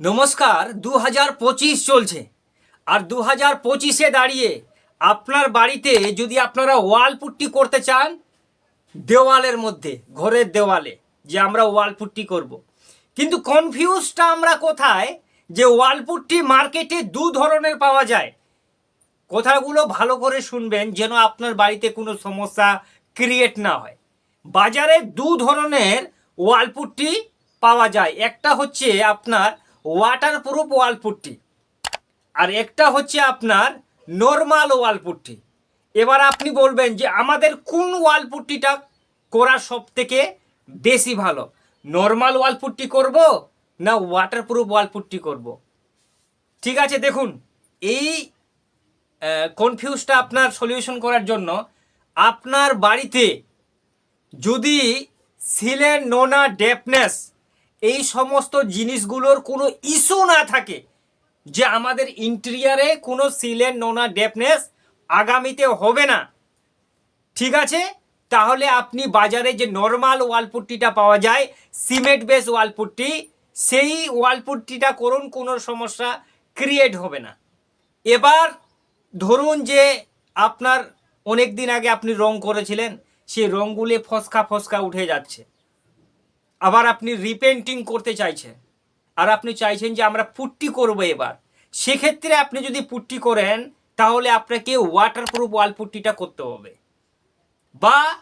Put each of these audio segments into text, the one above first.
নমস্কার দু হাজার পঁচিশ চলছে। আর দু হাজার পঁচিশে দাঁড়িয়ে আপনার বাড়িতে যদি আপনারা ওয়াল পুট্টি করতে চান, দেওয়ালের মধ্যে, ঘরের দেওয়ালে, যে আমরা ওয়াল পুট্টি করব। কিন্তু কনফিউজটা আমরা কোথায়? যে ওয়াল পুট্টি মার্কেটে দু ধরনের পাওয়া যায়। কথাগুলো ভালো করে শুনবেন যেন আপনার বাড়িতে কোনো সমস্যা ক্রিয়েট না হয়। বাজারে দু ধরনের ওয়ালপুট্টি পাওয়া যায়। একটা হচ্ছে আপনার ওয়াটারপ্রুফ ওয়ালপুট্টি আর একটা হচ্ছে আপনার নর্মাল ওয়ালপুট্টি এবার আপনি বলবেন যে আমাদের কোন ওয়ালপুট্টিটা করা সব থেকে বেশি ভালো? নর্মাল ওয়ালপুট্টি করব না ওয়াটারপ্রুফ ওয়ালপুট্টি করব? ঠিক আছে, দেখুন, এই কনফিউজটা আপনার সলিউশন করার জন্য আপনার বাড়িতে যদি সিলেন নোনা ডেপনেস এই সমস্ত জিনিসগুলোর কোনো ইস্যু না থাকে যে আমাদের ইন্টেরিয়ারে কোনো সিলেন নোনা ডেপনেস আগামীতে হবে না। ঠিক আছে? তাহলে আপনি বাজারে যে নর্মাল ওয়ালপুট্টিটা পাওয়া যায় সিমেন্ট বেস ওয়ালপুট্টি, সেই ওয়ালপুট্টিটা করুন, কোনো সমস্যা ক্রিয়েট হবে না। এবার ধরুন যে আপনার অনেক দিন আগে আপনি রং করেছিলেন, সেই রঙগুলি ফসকা ফসকা উঠে যাচ্ছে। আবার আপনি রিপেন্টিং করতে চাইছেন। আর আপনি চাইছেন যে আমরা পুট্টি করব এবার। সেক্ষেত্রে আপনি যদি পুট্টি করেন, তাহলে আপনাকে ওয়াটারপ্রুফ ওয়াল পুট্টিটা করতে হবে। বা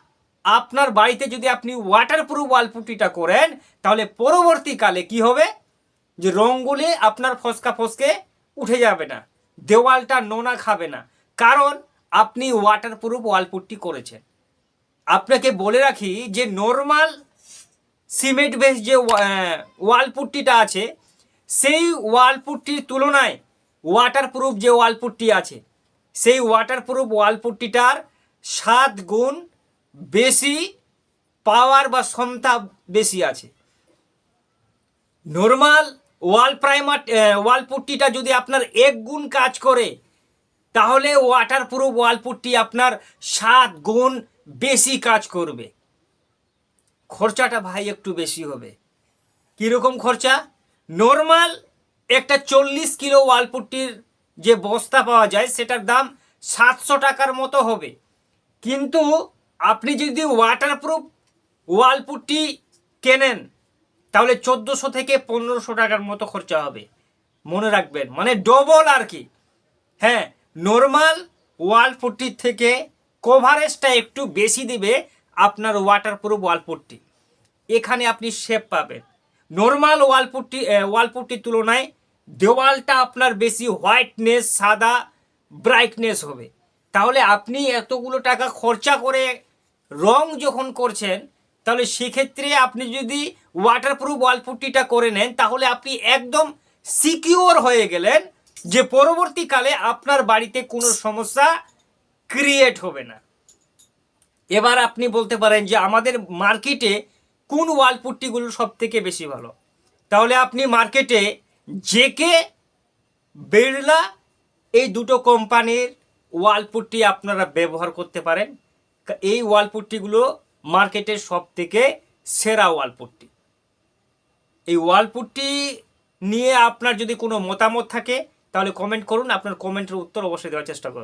আপনার বাড়িতে যদি আপনি ওয়াটারপ্রুফ ওয়াল পুট্টিটা করেন, তাহলে পরবর্তীকালে কি হবে? যে রঙগুলি আপনার ফসকা ফসকে উঠে যাবে না। দেওয়ালটা নোনা খাবে না। কারণ আপনি ওয়াটারপ্রুফ ওয়াল পুট্টি করেছেন। আপনাকে বলে রাখি যে নর্মাল সিমেন্ট বেস যে ওয়াল পুট্টিটা আছে, সেই ওয়াল পুট্টির তুলনায় ওয়াটারপ্রুফ যে ওয়াল পুট্টি আছে, সেই ওয়াটারপ্রুফ ওয়াল পুট্টিটার সাত গুণ বেশি পাওয়ার বা ক্ষমতা বেশি আছে। নর্মাল ওয়াল প্রাইমার ওয়াল পুট্টিটা যদি আপনার এক গুণ কাজ করে, তাহলে ওয়াটারপ্রুফ ওয়াল পুট্টি আপনার সাত গুণ বেশি কাজ করবে। খরচাটা ভাই একটু বেশি হবে। কীরকম খরচা? নর্মাল একটা চল্লিশ কিলো ওয়ালপুট্টির যে বস্তা পাওয়া যায়, সেটার দাম সাতশো টাকার মতো হবে। কিন্তু আপনি যদি ওয়াটারপ্রুফ ওয়ালপুট্টি কেনেন, তাহলে চোদ্দোশো থেকে পনেরোশো টাকার মতো খরচা হবে। মনে রাখবেন মানে ডবল আর কি। হ্যাঁ নর্মাল ওয়াল পুট্টির থেকে কভারেজটা একটু বেশি দিবে আপনার ওয়াটারপ্রুফ ওয়াল পুট্টি। এখানে আপনি শেপ পাবেন। নর্মাল ওয়ালপুটটি ওয়ালপুটটির তুলনায় দেওয়ালটা আপনার বেশি হোয়াইটনেস সাদা ব্রাইটনেস হবে। তাহলে আপনি এতগুলো টাকা খরচা করে রং যখন করছেন, তাহলে সেক্ষেত্রে আপনি যদি ওয়াটারপ্রুফ ওয়াল পুট্টিটা করে নেন, তাহলে আপনি একদম সিকিওর হয়ে গেলেন যে পরবর্তীকালে আপনার বাড়িতে কোনো সমস্যা ক্রিয়েট হবে না। এবার আপনি বলতে পারেন যে আমাদের মার্কেটে কোন ওয়াল পুট্টিগুলো সব থেকে বেশি ভালো? তাহলে আপনি মার্কেটে জেকে বিড়লা, এই দুটো কোম্পানির ওয়াল পুট্টি আপনারা ব্যবহার করতে পারেন। এই ওয়াল পুট্টিগুলো মার্কেটের সব থেকে সেরা ওয়াল পুট্টি। এই ওয়াল পুট্টি নিয়ে আপনার যদি কোনো মতামত থাকে, তাহলে কমেন্ট করুন, আপনার কমেন্টের উত্তর অবশ্যই দেওয়ার চেষ্টা করুন।